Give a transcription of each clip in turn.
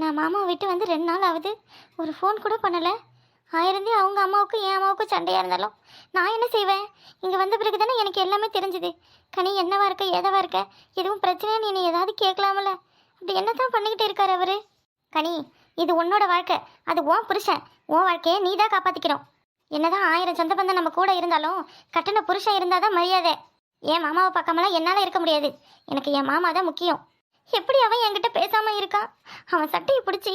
நான் மாமாவை விட்டு வந்து ரெண்டு நாள் ஆகுது. ஒரு ஃபோன் கூட பண்ணலை. ஆயிருந்தே அவங்க அம்மாவுக்கும் என் அம்மாவுக்கும் சண்டையாக இருந்தாலும். நான் என்ன செய்வேன்? இங்கே வந்த பிறகு தானே எனக்கு எல்லாமே தெரிஞ்சுது. கனி என்னவா இருக்க ஏதவா இருக்க? எதுவும் பிரச்சனைன்னு நீ ஏதாவது கேட்கலாமல? அப்படி என்ன தான் பண்ணிக்கிட்டு இருக்காரு அவர்? கனி இது உன்னோட வாழ்க்கை. அது உன் புருஷன். உன் வாழ்க்கையை நீ தான் காப்பாற்றிக்கிறோம் என்னதான் ஆயிரம் சொந்த பந்தம் நம்ம கூட இருந்தாலும் கட்டின புருஷன் இருந்தால் தான் மரியாதை. என் மாமாவை பார்க்காமலாம் என்னால் இருக்க முடியாது. எனக்கு என் மாமா தான் முக்கியம். எப்படி அவன் என்கிட்ட பேசாம இருக்கான் அவன் சட்டையை பிடிச்சி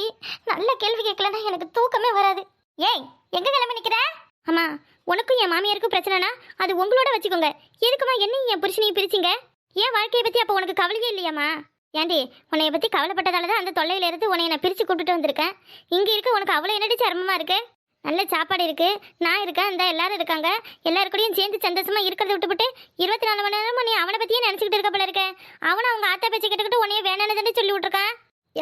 நல்ல கேள்வி கேட்கலன்னா எனக்கு தூக்கமே வராது. ஏய் எங்க கிளம்பி நிக்கிற? அம்மா உனக்கும் என் மாமியாருக்கும் பிரச்சனைனா அது உங்களோட வச்சுக்கோங்க. எதுக்குமா என்னையும் என் புருஷனையும் பிரிச்சிங்க? ஏன் வாழ்க்கையை பத்தி அப்போ உனக்கு கவலையே இல்லையாம்மா? ஏண்டி உன்னைய பத்தி கவலைப்பட்டதால தான் அந்த தொல்லையில இருந்து உன்னை நான் பிரிச்சு கூப்பிட்டு வந்திருக்கேன். இங்க இருக்க உனக்கு அவ்வளோ என்னடி சிரமமா இருக்கு? நல்ல சாப்பாடு இருக்கு. நான் இருக்கேன் இந்த எல்லாரும் இருக்காங்க. எல்லாருக்கூடையும் சேர்ந்து சந்தோஷமா இருக்கிறத விட்டுவிட்டு இருபத்தி நாலு மணி நேரமும் நீ அவனை பத்தியே நினைச்சுக்கிட்டு இருக்க போல இருக்க. அவனை அவங்க ஆத்தா பேச்சு கேட்டுக்கிட்டு உன்னைய வேணான்னு சொல்லி விட்டுருக்கான்.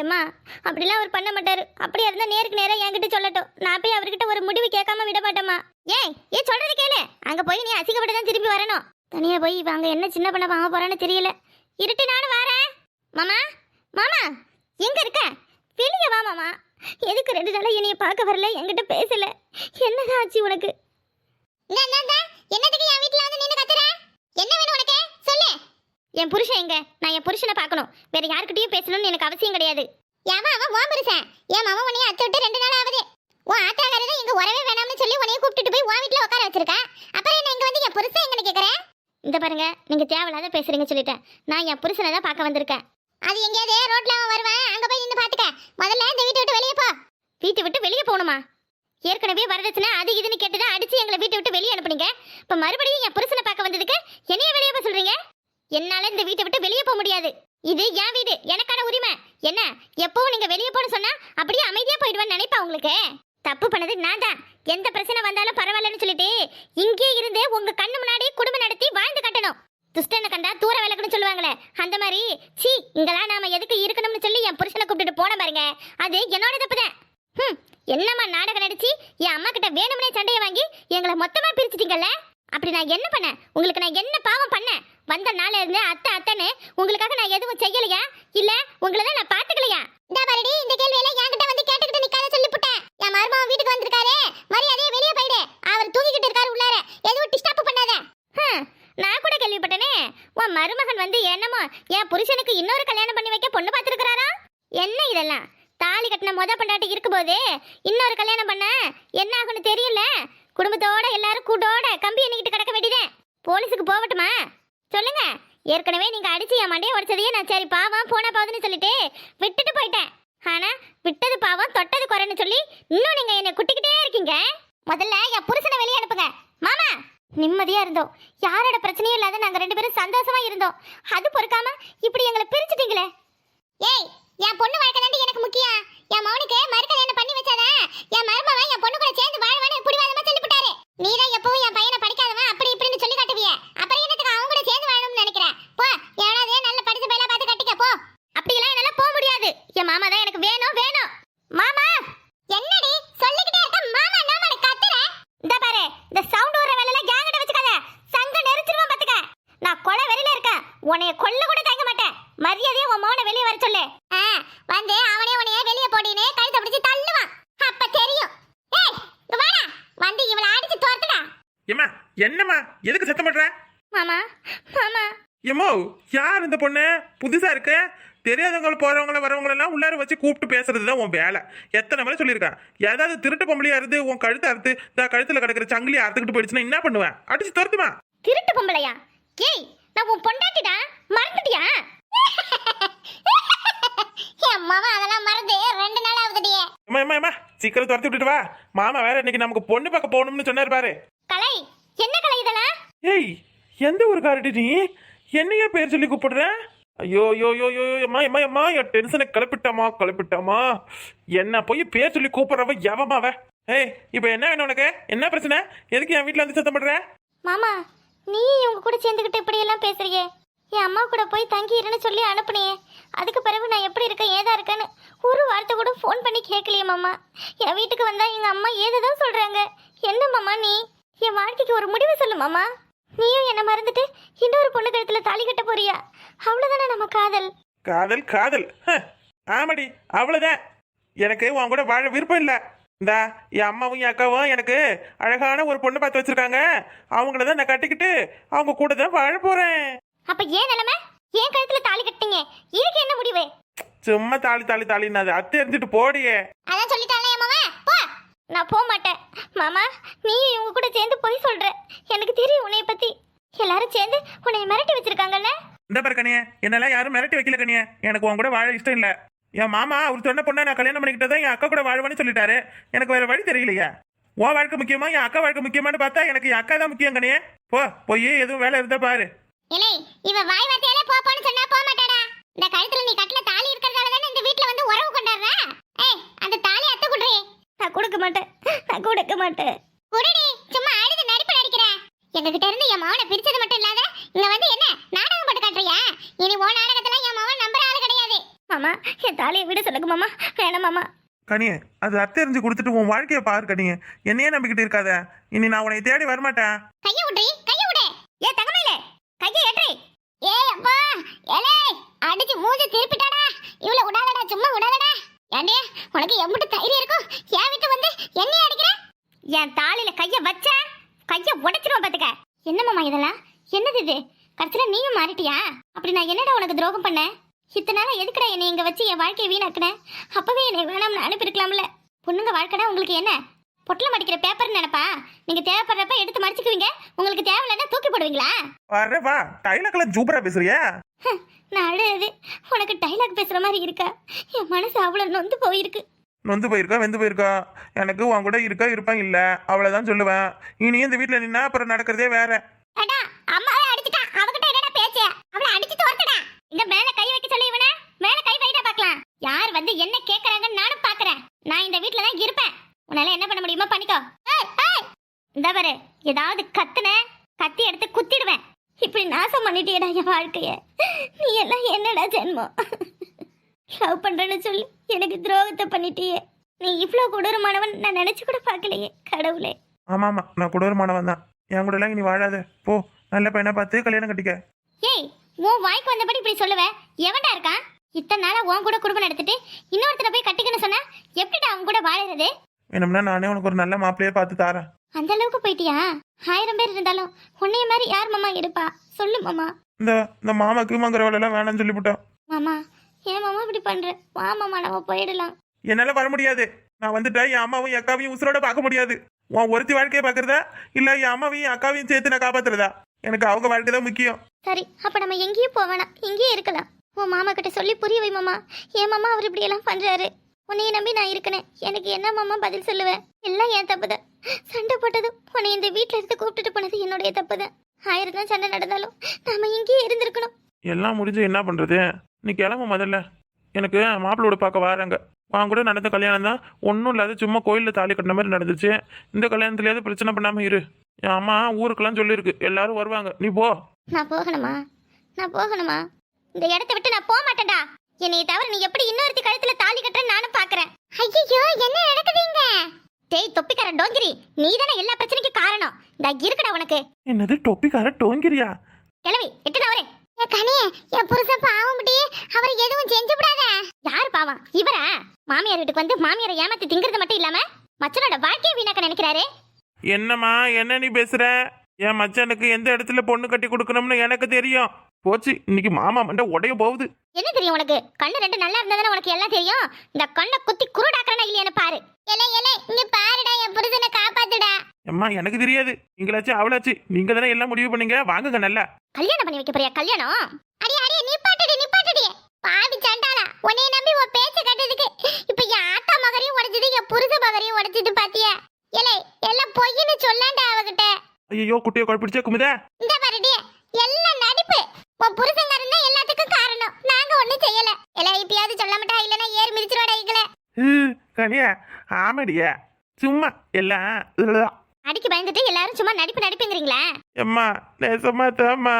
ஏம்மா அப்படிலாம் அவர் பண்ண மாட்டாரு. அப்படியா இருந்தா நேருக்கு நேரா என்கிட்ட சொல்லட்டும். நான் போய் அவர்கிட்ட ஒரு முடிவு கேட்காம விட மாட்டேம்மா. ஏன் ஏன் சொல்றது கேளு. அங்க போய் நீ அசிங்கப்பட்டு தான் திரும்பி வரணும். தனியா போய் இப்ப அங்க என்ன சின்ன பண்ண வாங்க போறான்னு தெரியல. இருட்டு நானும் வரேன். மாமா மாமா எங்க இருக்க? வெளியே வா மாமா. எதுக்கு ரெண்டு நாளா என்னைய பார்க்க வரல? என்கிட்ட பேசல. என்னதான் ஆச்சு உனக்கு? என்னதுக்கு என் வீட்ல வந்து நின்னு கத்துற? என்ன வேணும் உனக்கு? சொல்லு. என் புருஷன் எங்க? நான் என் புருஷனை பார்க்கணும். வேற யார்கிட்டயும் பேசணும்னு எனக்கு அவசியம் கிடையாது. ஏமா அவன் உன் புருஷன். என் மாமா உன்னைய அத்தை விட்டு ரெண்டு நாள் ஆகுது. உன் ஆத்தாக்காரர் தான் இங்க வரவே வேணாம்னு சொல்லி உன்னைய கூப்பிட்டுட்டு போய் உன் வீட்ல உட்கார வச்சிருக்கா. அப்புறம் என்ன இங்க வந்து என் புருஷன் எங்கன்னு கேக்குறேன் இந்த பாருங்க நீங்க தேவையில்லாத பேசுறீங்க சொல்லிட்டேன். நான் என் புருஷனை தான் பார்க்க வந்திருக்கேன். அது எங்கேயாவது ரோட்ல அவன் வருவான். அங்க போய் நின்று பாத்துக்க. முதல்ல இந்த வீட்டை விட்டு வெளியே போ. வீட்டை விட்டு வெளியே போகணுமா? ஏற்கனவே வரதட்சணை அது இதுன்னு கேட்டுதான் அடிச்சு எங்களை வீட்டை விட்டு வெளியே அனுப்புனீங்க. இப்ப மறுபடியும் என் புருஷனை பார்க்க வந்ததுக்கு என்னைய வெளியே போக சொல்றீங்க? என்னால இந்த வீட்டை விட்டு வெளியே போக முடியாது. இது என் வீடு. எனக்கான உரிமை. என்ன? எப்பவும் நீங்க வெளியே போன சொன்னா அப்படியே அமைதியா போயிடுவேன்னு நினைப்பா உங்களுக்கு? தப்பு பண்ணது நான் தான். எந்த பிரச்சனை வந்தாலும் பரவாயில்லன்னு சொல்லிட்டு இங்கே இருந்து உங்க கண்ணு முன்னாடி குடும்பம் நடத்தி வாழ்ந்து கட்டணும். துஷ்டனை கண்டா தூர விளக்குன்னு சொல்லுவாங்களே அந்த மாதிரி சீ இங்கெல்லாம் நாம எதுக்கு இருக்கணும்னு சொல்லி என் புருஷனை கூப்பிட்டுட்டு போன பாருங்க. அது என்னோட தப்பு தான் ஹம், என்னம்மா நாடகம் நடிச்சு என் அம்மா கிட்ட வேணும்னே சண்டையை வாங்கி எங்களை மொத்தமா பிரிச்சிட்டீங்கல்ல? அப்படி நான் என்ன பண்ணேன்? உங்களுக்கு நான் என்ன பாவம் பண்ணேன்? வந்த நாள்ல இருந்து அத்தை அத்தைன்னு உங்களுக்காக நான் எதுவும் செய்யலையா? இல்ல உங்களை தான் நான் பாத்துக்கலையா இந்த பாருடி இந்த கேள்வி எல்லாம் என்கிட்ட வந்து கேட்டுக்கிட்டு நிக்காத சொல்லிப்புட்டேன் என் மருமகன் வீட்டுக்கு வந்திருக்காரு. மரியாதையே வெளியே போயிடு. அவர் தூங்கிக்கிட்டு இருக்காரு உள்ளார. எதுவும் டிஸ்டர்ப் பண்ணாத. நான் கூட கேள்விப்பட்டனே. உன் மருமகன் வந்து என்னமோ என் புருஷனுக்கு இன்னொரு கல்யாணம் பண்ணி வைக்க பொண்ணு பார்த்துருக்கிறாரா? என்ன இதெல்லாம்? தாலி கட்டின மொதல் பொண்டாட்டி இருக்கும்போது இன்னொரு கல்யாணம் பண்ண என்ன ஆகும்னு தெரியல குடும்பத்தோட எல்லாரும் கூட்டோட கம்பி எண்ணிக்கிட்டு கிடக்க வேண்டியதே. போலீஸுக்கு போகட்டுமா? சொல்லுங்க. ஏற்கனவே நீங்க அடிச்சு என் மண்டையை உடச்சதையே நான் சரி பாவம் போனா போகுதுன்னு சொல்லிட்டு விட்டுட்டு போயிட்டேன். ஆனா விட்டது பாவம் தொட்டது குறைன்னு சொல்லி இன்னும் நீங்க என்னை குட்டிக்கிட்டே இருக்கீங்க. முதல்ல என் புருஷனை வெளியே அனுப்புங்க. மாமா! நிம்மதியா இருந்தோம். யாரோட பிரச்சனையும் இல்லாத நாங்க ரெண்டு பேரும் சந்தோஷமா இருந்தோம். அது பொறுக்காம இப்படி எங்களை பிரிச்சுட்டீங்களே. ஏய் என் பொண்ணு வாழ்க்கை தாண்டி எனக்கு முக்கியம். என் மௌனுக்கு மறுக்கல்யாணம் பண்ணி வச்சாதான் என் மருமவன் என் பொண்ணு கூட சேர்ந்து வாழ்வான்னு புடிவாதமா சொல்லிவிட்டாரு நீ தான் எப்பவும் என் பையனை படிக்காதவன் அப்படி இப்படின்னு சொல்லி காட்டுவிய. அப்புறம் என்னத்துக்கு அவங்க கூட சேர்ந்து வாழணும்னு நினைக்கிறேன்? போ எவனாவது நல்ல படிச்ச பையலா பார்த்து கட்டிக்க போ. அப்படியெல்லாம் என்னால போக முடியாது. என் மாமா தான் எனக்கு வேணும் வேணும். மாமா! என்னடி சொல்லிக்கிட்டே இருக்க மாமா நாம கத்துற இந்த பாரு இந்த சவுண்ட் வர வேலையில கேங்கிட்ட வச்சுக்காத சங்க நெரிச்சிருவான் பாத்துக்க நான் கொலை வெறியில இருக்கேன் உன்னைய கொல்ல கூட தயங்க மாட்டேன். மரியாதையா உன் மௌன வெளியே வர சொல்லு. வந்து அவனே உன்னைய வெளியே போடினே கழுத்தை பிடிச்சு தள்ளுவான். அப்ப தெரியும். ஏய் வாடா. வந்து இவள அடிச்சு துரத்துடா. ஏம்மா என்னம்மா? எதுக்கு சத்தம் பண்ற மாமா மாமா. ஏமோ யார் இந்த பொண்ணு? புதுசா இருக்கு? தெரியாதவங்க போறவங்கள வரவங்கள எல்லாம் உள்ளார வச்சு கூப்பிட்டு பேசுறது தான் உன் வேலை. எத்தனை முறை சொல்லியிருக்கேன் ஏதாவது திருட்டு பொம்பளையா இருந்து உன் கழுத்தை அறுத்து இந்த கழுத்துல கிடக்கிற சங்கிலி அறுத்துக்கிட்டு போயிடுச்சுன்னா என்ன பண்ணுவேன் அடிச்சு துரத்துமா? திருட்டு பொம்பளையா? ஏய் நான் உன் பொண்டாட்டிடா மறந்துட்டியா? மாமா அதெல்லாம் மறந்து ரெண்டு நாள் ஆகுதுடியே. ஏமா ஏமா ஏமா சீக்கிரம் துரத்தி விட்டுட்டு வா. மாமா வேற இன்னைக்கு நமக்கு பொண்ணு பார்க்க போகணும்னு சொன்னாரு பாரு. கலை என்ன கலை இதெல்லாம்? ஏய் எந்த ஒரு காரடி நீ? என்னையா பேர் சொல்லி கூப்பிடுற? ஐயோ ஐயோ ஐயோ ஐயோ அம்மா அம்மா அம்மா என் டென்ஷனை கிளப்பிட்டாமா கிளப்பிட்டாமா என்ன போய் பேர் சொல்லி கூப்பிடுறவ எவமாவ ஏய் இப்போ என்ன வேணும் உனக்கு? என்ன பிரச்சனை? எதுக்கு என் வீட்டில் வந்து சத்தம் பண்ற மாமா நீ இவங்க கூட சேர்ந்துக்கிட்டு இப்படியெல்லாம் பேசுறியே? என் அம்மா கூட போய் தங்கி இருன்னு சொல்லி அனுப்புனியே. அதுக்கு பிறகு நான் எப்படி இருக்கேன் ஏதா இருக்கேன்னு ஒரு வார்த்தை கூட ஃபோன் பண்ணி கேட்கலையே மாமா. என் வீட்டுக்கு வந்தா எங்க அம்மா ஏதோ சொல்றாங்க. என்ன மாமா நீ? என் வாழ்க்கைக்கு ஒரு முடிவு சொல்லு மாமா. நீயும் என்ன மறந்துட்டு இன்னொரு பொண்ணு கழுத்துல தாலி கட்ட போறியா? அவ்வளவுதானே நம்ம காதல்? காதல் காதல். ஹ, ஆமாடி அவ்வளோதான் எனக்கு உன் கூட வாழ விருப்பம் இல்லை. இந்தா என் அம்மாவும் என் அக்காவும் எனக்கு அழகான ஒரு பொண்ணு பார்த்து வச்சிருக்காங்க. அவங்கள தான் நான் கட்டிக்கிட்டு அவங்க கூட தான் வாழ போறேன். அப்ப ஏன் நிலைமை? ஏன் கழுத்துல தாலி கட்டிங்க இதுக்கு என்ன முடிவு? சும்மா தாலி தாலி தாலின்னு அது அத்தை எரிஞ்சிட்டு போடியே. அதான் சொல்லிட்டாலே மாமா. போ. நான் போக மாட்டேன். மாமா நீ இவங்க கூட சேர்ந்து பொய் சொல்ற. எனக்கு தெரியும் உன்னை பத்தி. எல்லாரும் சேர்ந்து உன்னை மிரட்டி வச்சிருக்காங்கல்ல? இந்த பாரு கனியே. என்னெல்லாம் யாரும் மிரட்டி வைக்கல கனியே. எனக்கு உன் கூட வாழ இஷ்டம் இல்ல. என் மாமா அவர் சொன்ன பொண்ணை நான் கல்யாணம் பண்ணிக்கிட்டதான் என் அக்கா கூட வாழ்வேன்னு சொல்லிட்டாரு. எனக்கு வேற வழி தெரியலையா. உன் வாழ்க்கை முக்கியமா என் அக்கா வாழ்க்கை முக்கியமான்னு பார்த்தா எனக்கு என் அக்கா தான் முக்கியம் கனியே போ போய் எதுவும் வேலை இருந்தா பாரு. இலை இவ வாய் வார்த்தையால போ போன்னு சொன்னா போக மாட்டாடா. இந்த கழுத்துல நீ கட்டில தாலி இருக்கறதால தானே இந்த வீட்ல வந்து உறவு கொண்டாடுற? ஏய் அந்த தாலி அத்தை குடுறே. நான் கொடுக்க மாட்டேன். நான் கொடுக்க மாட்டேன். குடுடி சும்மா அழுது நடிப்பு நடிக்கிற. எங்க கிட்ட இருந்து என் மவனை பிரிச்சது மட்டும் இல்லாத இங்க வந்து என்ன நாடகம் போட்டு காட்டுறியா இனி ஓ நாடகத்துல என் மவன் நம்புற ஆளு கிடையாது மாமா என் தாலியை விட சொல்லுங்க மாமா. வேணாம் மாமா. கனியே அது அத்தை எரிஞ்சு கொடுத்துட்டு உன் வாழ்க்கையை பாரு கனியே. என்னையே நம்பிக்கிட்டு இருக்காத. இனி நான் உன்னை தேடி வரமாட்டேன். கைய விடுறி கைய விடு. ஏ தங்கமயிலே. கைய ஏற்றி. ஏய் அப்பா ஏலே. அடிச்சு மூஞ்சி திருப்பிட்டாடா. இவ்வளவு விடாதடா சும்மா விடாதடா ஏண்டே உனக்கு எம்பிட்டு தைரியம் இருக்கும் என் வீட்டு வந்து என்னைய அடிக்கிற? என் தாலில கைய வச்ச கைய உடைச்சிருவேன் பாத்துக்க. என்ன மாமா இதெல்லாம்? என்னது இது? கடைசியில நீயும் மாறிட்டியா? அப்படி நான் என்னடா உனக்கு துரோகம் பண்ணேன்? இத்தனை நாளா எதுக்குடா என்னை இங்க வச்சு என் வாழ்க்கையை வீணாக்குன? அப்பவே என்னை வேணாம்னு அனுப்பியிருக்கலாம்ல. பொண்ணுங்க வாழ்க்கைனா உங்களுக்கு என்ன? பொட்டில் மடிக்கிற பேப்பர் நினைப்பா? நீங்க தேவைப்படுறப்ப எடுத்து மடிச்சுக்குவீங்க. உங்களுக்கு தேவையில்லைன்னா தூக்கி போடுவீங்களா? வர வா டைலாக்லாம் ஜூப்பரா பேசுறியா? நான் அழுது உனக்கு டைலாக் பேசுற மாதிரி இருக்கா? என் மனசு அவ்வளவு நொந்து போயிருக்கு. நொந்து போயிருக்கா வெந்து போயிருக்கா? எனக்கு உன் கூட இருக்கா இருப்பான் இல்ல? அவ்வளவுதான் சொல்லுவேன். இனி இந்த வீட்ல நின்னா அப்புறம் நடக்கிறதே வேற. அடா அம்மாவே அடிச்சிட்டா அவகிட்ட என்னடா பேச்சு அவளை அடிச்சு தோர்த்தடா இங்க மேல கை வைக்க சொல்லி இவன மேல கை வைடா பார்க்கலாம் யார் வந்து என்ன கேக்குறாங்கன்னு நானும் பாக்குறேன். நான் இந்த வீட்ல தான் இருப்பேன். உன்னால என்ன பண்ண முடியுமோ பண்ணிக்கோ. இந்த பாரு ஏதாவது கத்துன கத்தி எடுத்து குத்திடுவேன். இப்படி நாசம் பண்ணிட்டியடா என் வாழ்க்கைய. நீ எல்லாம் என்னடா ஜென்மம்? லவ் பண்றேன்னு சொல்லி எனக்கு துரோகத்தை பண்ணிட்டியே. நீ இவ்ளோ கொடூரமானவன் நான் நினைச்சு கூட பார்க்கலையே கடவுளே. ஆமா ஆமா நான் கொடூரமானவன் தான். என் கூட எல்லாம் இனி வாழாத. போ நல்ல பையனை பார்த்து கல்யாணம் கட்டிக்க. ஏய் உன் வாய்க்கு வந்தபடி இப்படி சொல்லுவ? எவன்டா இருக்கான்? இத்தனை நாளா உன் கூட குடும்பம் நடத்திட்டு இன்னொருத்தர போய் கட்டிக்கன்னு சொன்னா எப்படிடா அவன் கூட வாழறது? வேணும்னா நானே உனக்கு ஒரு நல்ல மாப்பிள்ளையே பார்த்து தாரேன். அந்த அளவுக்கு போயிட்டியா? ஆயிரம் பேர் இருந்தாலும் உன்னைய மாதிரி யார் மாமா எடுப்பா? சொல்லு மாமா. இந்த இந்த மாமாக்கு மங்குறவளெல்லாம் வேணாம்னு சொல்லிவிட்டோம். மாமா ஏன் மாமா இப்படி பண்ற? வா மாமா நம்ம போயிடலாம். என்னால வர முடியாது. நான் வந்துட்டா என் அம்மாவும் என் அக்காவையும் உசுரோட பார்க்க முடியாது. உன் ஒருத்தி வாழ்க்கையை பார்க்கறதா? இல்ல என் அம்மாவையும் என் அக்காவையும் சேர்த்து நான் காப்பாத்துறதா? எனக்கு அவங்க வாழ்க்கை தான் முக்கியம். சரி அப்ப நம்ம எங்கேயும் போக வேணாம். இங்கேயே இருக்கலாம். உன் மாமா கிட்ட சொல்லி புரிய வை மாமா. ஏன் மாமா அவர் இப்படி எல்லாம் பண்றாரு? உன்னைய நம்பி நான் இருக்கனே. எனக்கு என்ன மாமா பதில் சொல்லுவேன் எல்லாம் என் தப்புதான். சண்டை போட்டதும் உன்னை இந்த வீட்ல இருந்து கூப்பிட்டுட்டு போனது என்னுடைய தப்புதான். ஆயிரம் தான் சண்டை நடந்தாலும் நாம இங்கேயே இருந்திருக்கணும். எல்லாம் முடிஞ்சு என்ன பண்றது? நீ கிளம்பு முதல்ல. எனக்கு மாப்பிள்ளோட பார்க்க வராங்க. அவங்க கூட நடந்த கல்யாணம் தான் ஒன்றும் இல்லாத சும்மா கோயிலில் தாலி கட்டின மாதிரி நடந்துச்சு. இந்த கல்யாணத்துலயாவது பிரச்சனை பண்ணாம இரு. என் அம்மா ஊருக்கெல்லாம் சொல்லியிருக்கு. எல்லாரும் வருவாங்க. நீ போ. நான் போகணுமா? நான் போகணுமா? இந்த இடத்த விட்டு நான் போக மாட்டேன்டா. என்னை தவிர நீ எப்படி இன்னொருத்தி கழுத்துல தாலி கட்டுறேன்னு நானும் பாக்குறேன். ஐயோ என்ன நடக்குதுங்க? டேய் தொப்பிக்கார டோங்கிரி நீ தானே எல்லா பிரச்சனைக்கும் காரணம். இந்த இருக்குடா உனக்கு. என்னது டொப்பிக்கார டோங்கிரியா? கிளவி எட்டு நவரே கனியே என் புருஷன் பாவம் முடி அவர் எதுவும் செஞ்சு விடாத. யார் பாவம்? இவரா? மாமியார் வீட்டுக்கு வந்து மாமியாரை ஏமாத்தி திங்கிறது மட்டும் இல்லாம மச்சனோட வாழ்க்கையை வீணாக்க நினைக்கிறாரு. என்னம்மா என்ன நீ பேசுற? என் மச்சானுக்கு எந்த இடத்துல பொண்ணு கட்டி கொடுக்கணும்னு எனக்கு தெரியும். போச்சு. இன்னைக்கு மாமா மண்டை உடைய போகுது. என்ன தெரியும் உனக்கு? கண்ணு ரெண்டு நல்லா இருந்தா உனக்கு எல்லாம் தெரியும்? இந்த கண்ணை குத்தி குருடாக்கறனா இல்லையான்னு பாரு. எலே எலே இங்க பாருடா என் புருஷனை காப்பாத்துடா. அம்மா எனக்கு தெரியாது. நீங்களாச்சும் அவளாச்சு. நீங்க தானே எல்லாம் முடிவு பண்ணீங்க? வாங்குங்க நல்லா. கல்யாணம் பண்ணி வைக்க போறியா? கல்யாணம்? அடி அடி நிப்பாட்டடி நிப்பாட்டடி. பாவி சண்டாளா. உன்னைய நம்பி உன் பேச்ச கேட்டதுக்கு இப்ப என் ஆத்தா மகரையும் உடைச்சது என் புருஷ மகரையும் உடைச்சது பாத்தியா? எலே எல்லாம் பொய்ன்னு சொல்லாண்டா அவகிட்ட. ஐயோ குட்டியை குழப்பிடிச்சா குமுதா. இந்த பாருடி எல்லாம் நடிப்பு. உன் புருஷங்காரன் தான் எல்லாத்துக்கும் காரணம். நாங்க ஒண்ணும் செய்யல. எல்லாம் இப்பயாவது சொல்ல மாட்டா இல்லனா ஏறி மிதிச்சிரோட ஐக்கல கனியா ஆமாடியா. சும்மா எல்லாம் இதுலதான். அடிக்கு பயந்துட்டு எல்லாரும் சும்மா நடிப்பு நடிப்புங்கிறீங்களா? எம்மா நேசமா தாம்மா.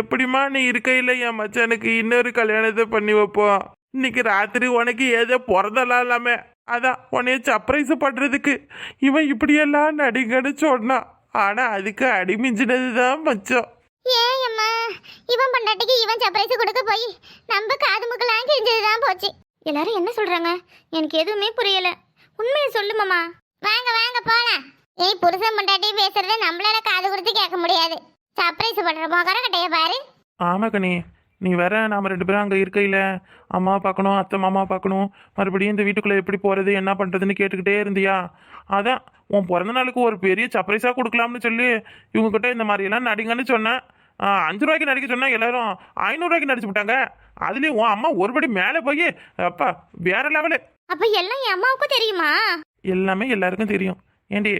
எப்படிம்மா நீ இருக்கையில என் மச்சானுக்கு இன்னொரு கல்யாணத்தை பண்ணி வைப்போம்? இன்னைக்கு ராத்திரி உனக்கு ஏதோ பிறந்தலாம் இல்லாம. அதான் உன்னைய சர்ப்ரைஸ் பண்றதுக்கு. இவன் இப்படியெல்லாம் நடிங்கன்னு சொன்னான். ஆனா அதுக்கு அடிமிஞ்சினது தான் மச்சம் இவன் பொண்டாட்டிக்கு இவன் சர்ப்ரைஸ் கொடுக்க போய் நம்ம காது முக்கெல்லாம் கிழிஞ்சதுதான் போச்சு. எல்லாரும் என்ன சொல்றாங்க? எனக்கு எதுவுமே புரியல. உண்மையை சொல்லுமாமா வாங்க வாங்க போலாம். ஏய் புருஷன் பொண்டாட்டி பேசுறத நம்மளால காது கொடுத்து கேட்க முடியாது. சர்ப்ரைஸ் பண்ற மகர கட்டைய பாரு. ஆமா கனி. நீ வேற நாம ரெண்டு பேரும் அங்கே இருக்கையில் அம்மா பார்க்கணும் அத்தை மாமா பார்க்கணும். மறுபடியும் இந்த வீட்டுக்குள்ளே எப்படி போகிறது என்ன பண்ணுறதுன்னு கேட்டுக்கிட்டே இருந்தியா? அதான் உன் பிறந்த நாளுக்கு ஒரு பெரிய சர்ப்ரைஸாக கொடுக்கலாம்னு சொல்லி இவங்ககிட்ட இந்த மாதிரியெல்லாம் நடிங்கன்னு சொன்னேன். அஞ்சு ரூபாய்க்கு நடிக்க சொன்னா எல்லாரும் ஐநூறுரூவாய்க்கு நடிச்சு விட்டாங்க. அதுலேயும் உன் அம்மா ஒருபடி மேலே போய் அப்பா வேற லெவலு அப்ப எல்லாம் என் அம்மாவுக்கும் தெரியுமா? எல்லாமே எல்லாருக்கும் தெரியும். ஏண்டி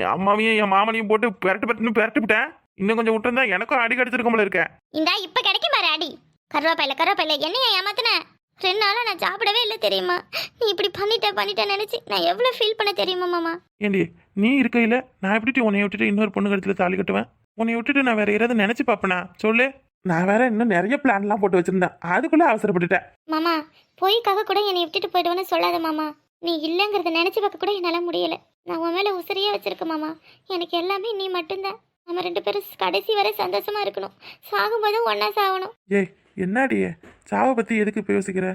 என் அம்மாவையும் என் மாமனையும் போட்டு பெரட்டு பெரட்டுன்னு பெரட்டு விட்டேன் இன்னும் கொஞ்சம் விட்டுருந்தா எனக்கும் அடி கடிச்சிருக்க போல இருக்கேன் இந்தா இப்ப கிடைக்கும் பாரு அடி. கருவாப்பையில கருவாப்பையில என்னைய ஏமாத்தின? ரெண்டு நாளா நான் சாப்பிடவே இல்லை தெரியுமா? நீ இப்படி பண்ணிட்ட பண்ணிட்ட நினைச்சு நான் எவ்வளவு ஃபீல் பண்ண தெரியுமா மாமா? ஏண்டி நீ இருக்கையில் நான் எப்படி உன்னை விட்டுட்டு இன்னொரு பொண்ணு கழுத்துல தாலி கட்டுவேன்? உன்னை விட்டுட்டு நான் வேற யாராவது நினைச்சு பார்ப்பேனா? சொல்லு. நான் வேற இன்னும் நிறைய பிளான்லாம் போட்டு வச்சிருந்தேன். அதுக்குள்ள அவசரப்பட்டுட்டேன். மாமா பொய்க்காக கூட என்னை விட்டுட்டு போயிடுவேன்னு சொல்லாத மாமா. நீ இல்லைங்கிறத நினைச்சு பார்க்க கூட என்னால முடியல. நான் உன் மேல உசிரியா வச்சிருக்கேன் மாமா. எனக்கு எல்லாமே நீ மட்டும்தான். நம்ம ரெண்டு பேரும் கடைசி வரை சந்தோஷமா இருக்கணும். சாகும்போதும் ஒன்னா சாகணும். ஏய் என்னடி? சாவை பற்றி எதுக்கு இப்போ யோசிக்கிற?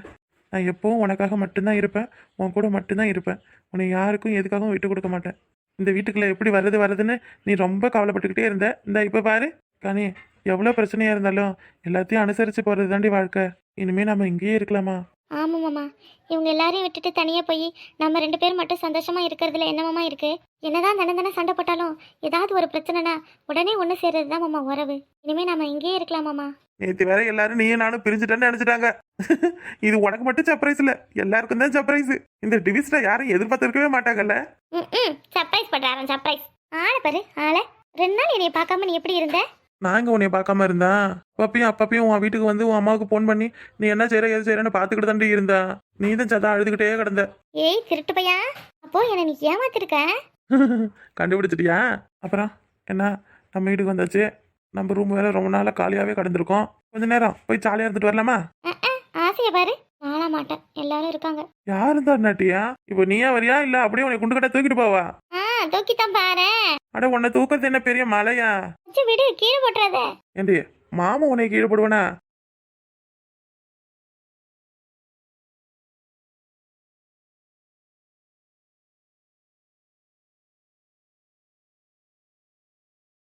நான் எப்பவும் உனக்காக மட்டும்தான் இருப்பேன். உன் கூட மட்டும்தான் இருப்பேன். உன்னை யாருக்கும் எதுக்காகவும் விட்டு கொடுக்க மாட்டேன். இந்த வீட்டுக்குள்ளே எப்படி வர்றது வர்றதுன்னு நீ ரொம்ப கவலைப்பட்டுக்கிட்டே இருந்த. இந்த இப்போ பாரு. கனி எவ்வளோ பிரச்சனையாக இருந்தாலும் எல்லாத்தையும் அனுசரித்து போகிறது தாண்டி வாழ்க்கை. இனிமேல் நம்ம இங்கேயே இருக்கலாமா? ஆமா மாமா. இவங்க எல்லாரையும் விட்டுட்டு தனியா போய் நம்ம ரெண்டு பேர் மட்டும் சந்தோஷமா இருக்கிறதுல என்ன மாமா இருக்கு? என்னதான் தன தன சண்டை போட்டாலும் ஏதாவது ஒரு பிரச்சனைனா உடனே ஒன்று சேர்றது தான் மாமா உறவு. இனிமே நம்ம இங்கேயே இருக்கலாம் மாமா. நேற்று வேற எல்லாரும் நீயும் நானும் பிரிஞ்சுட்டேன்னு நினைச்சிட்டாங்க. இது உனக்கு மட்டும் சர்ப்ரைஸ் இல்ல. எல்லாருக்கும் தான் சர்ப்ரைஸ் இந்த டிவிஸ்ல யாரும் எதிர்பார்த்திருக்கவே மாட்டாங்கல்ல. சர்ப்ரைஸ் பண்றாரன் சர்ப்ரைஸ் ஆளை பாரு ஆளை. ரெண்டு நாள் என்னைய பார்க்காம நீ எப்படி இருந்த? நாங்க உன்னை பார்க்காம இருந்தா? அப்பப்பையும் அப்பப்பையும் உன் வீட்டுக்கு வந்து உன் அம்மாவுக்கு ஃபோன் பண்ணி நீ என்ன செய்யற எது செய்யறன்னு பார்த்துக்கிட்டு தாண்டி இருந்தா? நீ தான் சதா அழுதுகிட்டே கிடந்த. ஏய் திருட்டு பையா? அப்போ என்னை நீ ஏமாத்திருக்க? கண்டுபிடிச்சிட்டியா? அப்புறம் என்ன? நம்ம வீட்டுக்கு வந்தாச்சு. நம்ம ரூம் வேற ரொம்ப நாளா காலியாவே கிடந்திருக்கோம். கொஞ்ச நேரம் போய் ஜாலியா இருந்துட்டு வரலாமா? ஆசையை பாரு. நானா மாட்டேன். எல்லாரும் இருக்காங்க. யார் இருந்தா நாட்டியா இப்போ நீயா வரியா இல்ல அப்படியே உன்னை குண்டு கட்ட தூக்கிட்டு போவா? ஆ தூக்கித்தான் பாரு. அட உன்னை தூக்கிறது என்ன பெரிய மலையா? விடு கீழே போட்டுறாத. ஏண்டி மாமா உன்னை கீழே போடுவானா?